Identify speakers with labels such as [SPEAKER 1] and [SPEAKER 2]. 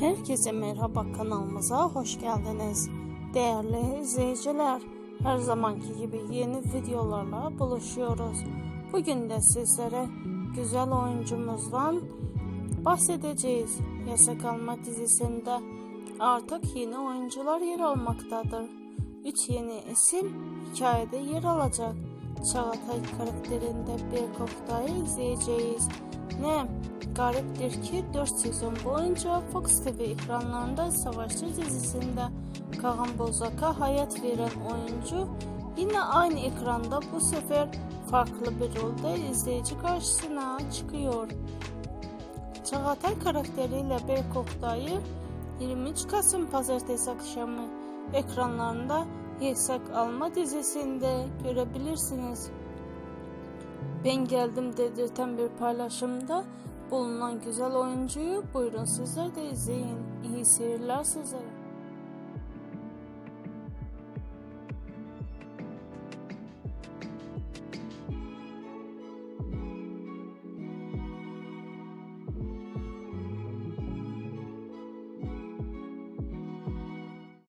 [SPEAKER 1] Herkese merhaba kanalımıza hoş geldiniz. Değerli izleyiciler, her zamanki gibi yeni videolarla buluşuyoruz. Bugün de sizlere güzel oyuncumuzdan bahsedeceğiz. Yasak Alma dizisinde artık yeni oyuncular yer almaktadır. Üç yeni isim hikayede yer alacak. Çağatay karakterinde bir koktayı izleyeceğiz. Ne gariptir ki 4 sezon boyunca Fox TV ekranlarında Savaşçı dizisinde Kahan Bozak'a hayat veren oyuncu yine aynı ekranda bu sefer farklı bir rolde izleyici karşısına çıkıyor. Çağatay karakteriyle bir koktayı 23 Kasım Pazartesi akşamı ekranlarında Yasak Alma dizisinde görebilirsiniz. Ben geldim dedirten bir paylaşımda bulunan güzel oyuncuyu buyurun sizler de izleyin. İyi seyirler sizlere.